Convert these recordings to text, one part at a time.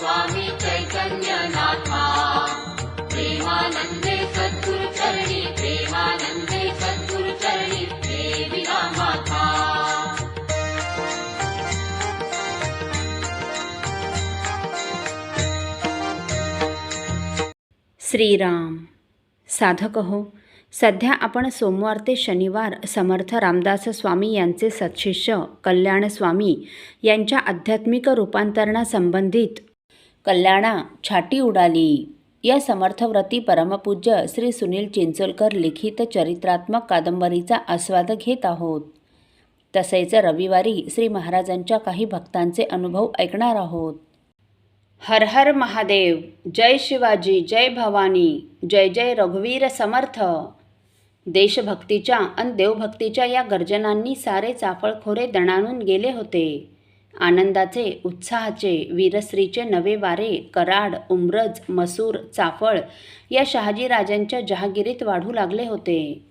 स्वामी प्रेमानन्दे प्रेमानन्दे माता श्रीराम। साधक हो सध्या आपण सोमवार ते शनिवार समर्थ रामदास स्वामी यांचे सत्शिष्य कल्याण स्वामी यांच्या आध्यात्मिक रूपांतरणासंबंधित कल्याणा छाटी उडाली. या समर्थव्रती परमपूज्य श्री सुनील चिंचोलकर लिखित चरित्रात्मक कादंबरीचा आस्वाद घेत आहोत. तसेच रविवारी श्री महाराजांच्या काही भक्तांचे अनुभव ऐकणार आहोत. हर हर महादेव जय शिवाजी जय भवानी जय जय रघुवीर समर्थ. देशभक्तीच्या आणि देवभक्तीच्या या गर्जनांनी सारे चाफळखोरे दणाणून गेले होते. आनंदाचे उत्साहाचे वीरश्रीचे नवे वारे कराड उमरज मसूर चाफळ या शहाजीराजांच्या जहागिरीत वाढू लागले होते.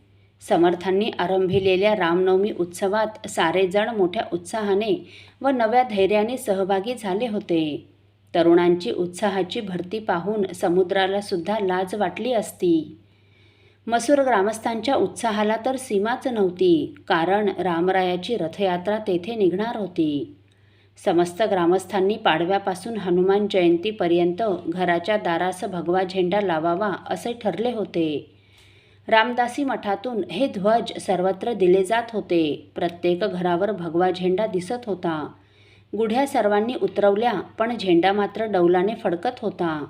समर्थांनी आरंभिलेल्या रामनवमी उत्सवात सारेजण मोठ्या उत्साहाने व नव्या धैर्याने सहभागी झाले होते. तरुणांची उत्साहाची भरती पाहून समुद्राला सुद्धा लाज वाटली असती. मसूर ग्रामस्थांच्या उत्साहाला तर सीमाच नव्हती कारण रामरायाची रथयात्रा तेथे निघणार होती. समस्त ग्रामस्थांनी पाडव्यापासून हनुमान जयंतीपर्यंत घराच्या दारास भगवा झेंडा लावावा असे ठरले होते. रामदासी मठातून हे ध्वज सर्वत्र दिले जात होते. प्रत्येक घरावर भगवा झेंडा दिसत होता. गुढ्या सर्वांनी उतरवल्या पण झेंडा मात्र डौलाने फडकत होता.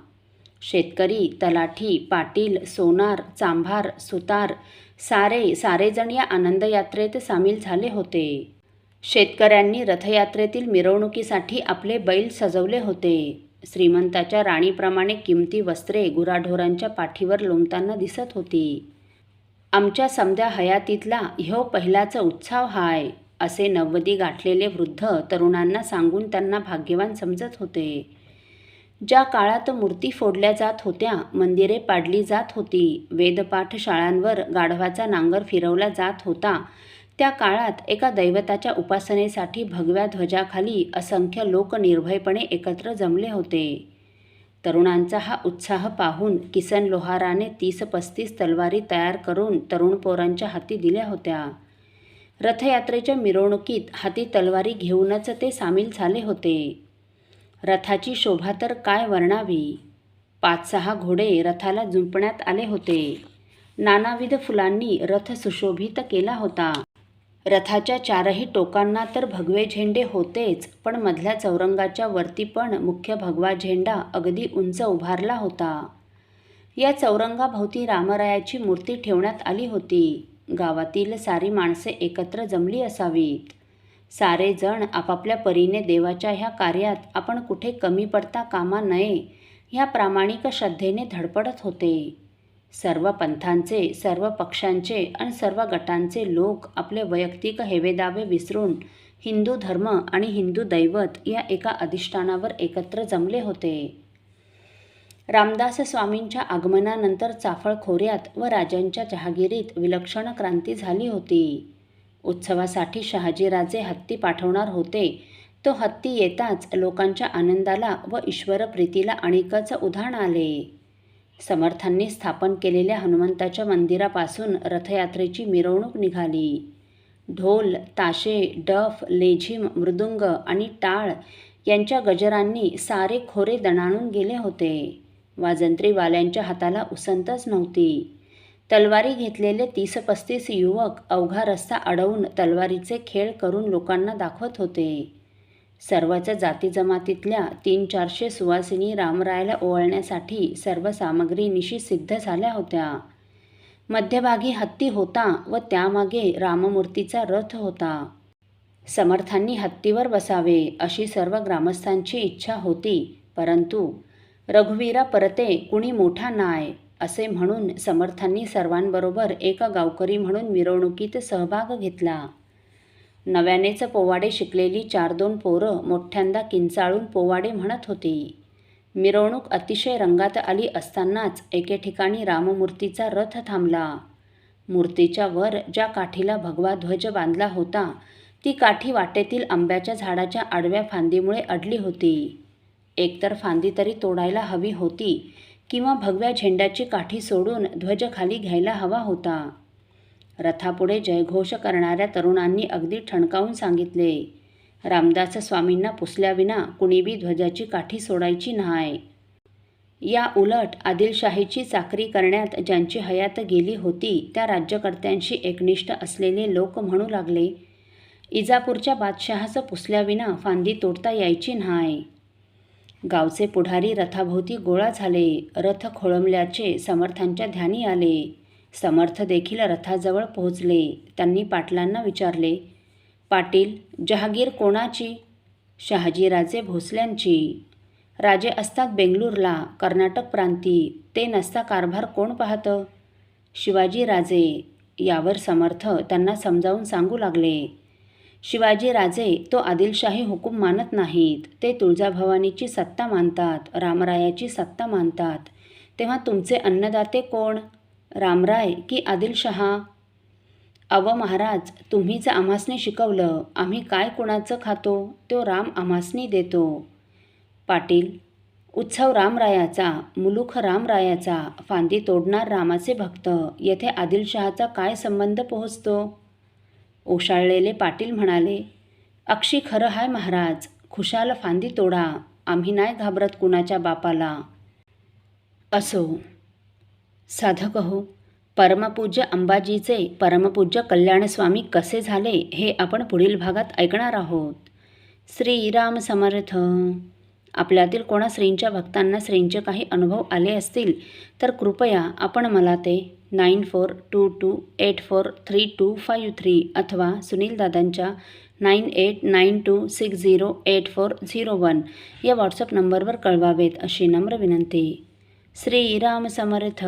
शेतकरी तलाठी पाटील सोनार चांभार सुतार सारे सारेजण या आनंदयात्रेत सामील झाले होते. शेतकऱ्यांनी रथयात्रेतील मिरवणुकीसाठी आपले बैल सजवले होते. श्रीमंताच्या राणीप्रमाणे किमती वस्त्रे गुराढोरांच्या पाठीवर लोंबताना दिसत होती. आमच्या समद्या हयातीतला ह्यो पहिलाचा उत्सव हाय असे नव्वदी गाठलेले वृद्ध तरुणांना सांगून त्यांना भाग्यवान समजत होते. ज्या काळात मूर्ती फोडल्या जात होत्या मंदिरे पाडली जात होती. वेदपाठ शाळांवर गाढवाचा नांगर फिरवला जात होता. त्या काळात एका दैवताच्या उपासनेसाठी भगव्या ध्वजाखाली असंख्य लोक निर्भयपणे एकत्र जमले होते. तरुणांचा हा उत्साह पाहून किसन लोहाराने तीस पस्तीस तलवारी तयार करून तरुण पोरांच्या हाती दिल्या होत्या. रथयात्रेच्या मिरवणुकीत हाती तलवारी घेऊनच ते सामील झाले होते. रथाची शोभा तर काय वर्णावी? पाच सहा घोडे रथाला जुंपण्यात आले होते. नानाविध फुलांनी रथ सुशोभित केला होता. रथाच्या चारही टोकांना तर भगवे झेंडे होतेच पण मधल्या चौरंगाच्या वरती पण मुख्य भगवा झेंडा अगदी उंच उभारला होता. या चौरंगाभोवती रामरायाची मूर्ती ठेवण्यात आली होती. गावातील सारी माणसे एकत्र जमली असावीत. सारे जण आपापल्या परीने देवाच्या ह्या कार्यात आपण कुठे कमी पडता कामा नये ह्या प्रामाणिक श्रद्धेने धडपडत होते. सर्व पंथांचे सर्व पक्षांचे आणि सर्व गटांचे लोक आपले वैयक्तिक हेवेदावे विसरून हिंदू धर्म आणि हिंदू दैवत या एका अधिष्ठानावर एकत्र जमले होते. रामदास स्वामींच्या आगमनानंतर चाफळ खोऱ्यात व राजांच्या जहागिरीत विलक्षण क्रांती झाली होती. उत्सवासाठी शहाजीराजे हत्ती पाठवणार होते. तो हत्ती येताच लोकांच्या आनंदाला व ईश्वरप्रीतीला आणिकच उधाण आले. समर्थांनी स्थापन केलेल्या हनुमंताच्या मंदिरापासून रथयात्रेची मिरवणूक निघाली. ढोल ताशे डफ लेझिम मृदुंग आणि टाळ यांच्या गजरांनी सारे खोरे दणाणून गेले होते. वाजंत्रीवाल्यांच्या हाताला उसंतच नव्हती. तलवारी घेतलेले तीस पस्तीस युवक अवघा रस्ता अडवून तलवारीचे खेळ करून लोकांना दाखवत होते. सर्वच जाती जमातीतल्या तीन चारशे सुवासिनी रामरायाला ओवाळण्यासाठी सर्व सामग्री निशी सिद्ध झाल्या होत्या. मध्यभागी हत्ती होता व त्यामागे राममूर्तीचा रथ होता. समर्थांनी हत्तीवर बसावे अशी सर्व ग्रामस्थांची इच्छा होती परंतु रघुवीरा परते कुणी मोठा नाय असे म्हणून समर्थांनी सर्वांबरोबर एका गावकरी म्हणून मिरवणुकीत सहभाग घेतला. नव्यानेच पोवाडे शिकलेली चार दोन पोरं मोठ्यांदा किंचाळून पोवाडे म्हणत होती. मिरवणूक अतिशय रंगात आली असतानाच एके ठिकाणी राममूर्तीचा रथ थांबला. मूर्तीच्या वर ज्या काठीला भगवा ध्वज बांधला होता ती काठी वाटेतील आंब्याच्या झाडाच्या आडव्या फांदीमुळे अडली होती. एकतर फांदी तरी तोडायला हवी होती किंवा भगव्या झेंड्याची काठी सोडून ध्वज खाली घ्यायला हवा होता. रथापुढे जयघोष करणाऱ्या तरुणांनी अगदी ठणकावून सांगितले. रामदास स्वामींना पुसल्याविना कुणीबी ध्वजाची काठी सोडायची नाही. या उलट आदिलशाहीची चाकरी करण्यात ज्यांची हयात गेली होती त्या राज्यकर्त्यांशी एकनिष्ठ असलेले लोक म्हणू लागले इजापूरच्या बादशहाचं पुसल्याविना फांदी तोडता यायची न्हाय गावचे पुढारी रथाभोवती गोळा झाले रथ खोळंबल्याचे समर्थांच्या ध्यानी आले. समर्थ देखील रथाजवळ पोहोचले. त्यांनी पाटलांना विचारले पाटील जहागीर कोणाची? शहाजीराजे भोसल्यांची. राजे असतात बेंगलुरला कर्नाटक प्रांती. ते नसता कारभार कोण पाहतं? शिवाजीराजे. यावर समर्थ त्यांना समजावून सांगू लागले शिवाजीराजे तो आदिलशाही हुकूम मानत नाहीत. ते तुळजाभवानीची सत्ता मानतात रामरायाची सत्ता मानतात. तेव्हा तुमचे अन्नदाते कोण? रामराय की आदिलशहा? अव महाराज तुम्हीच आम्हासने शिकवलं आम्ही काय कुणाचं खातो तो राम आम्हासनी देतो. पाटील उत्सव रामरायाचा मुलूख रामरायाचा फांदी तोडणार रामाचे भक्त येथे आदिलशहाचा काय संबंध पोहोचतो? ओशाळलेले पाटील म्हणाले अक्षी खरं हाय महाराज खुशाल फांदी तोडा आम्ही नाही घाबरत कुणाच्या बापाला. असो. साधक हो परमपूज्य अंबाजीचे परमपूज्य कल्याणस्वामी कसे झाले हे आपण पुढील भागात ऐकणार आहोत. श्रीराम समर्थ. आपल्यातील कोणा श्रींच्या भक्तांना श्रींचे काही अनुभव आले असतील तर कृपया आपण मला ते nine four two two eight four three two five three अथवा सुनील दादांच्या nine eight nine two six zero eight four zero one या व्हॉट्सअप नंबरवर कळवावेत अशी नम्र विनंती. श्रीराम समर्थ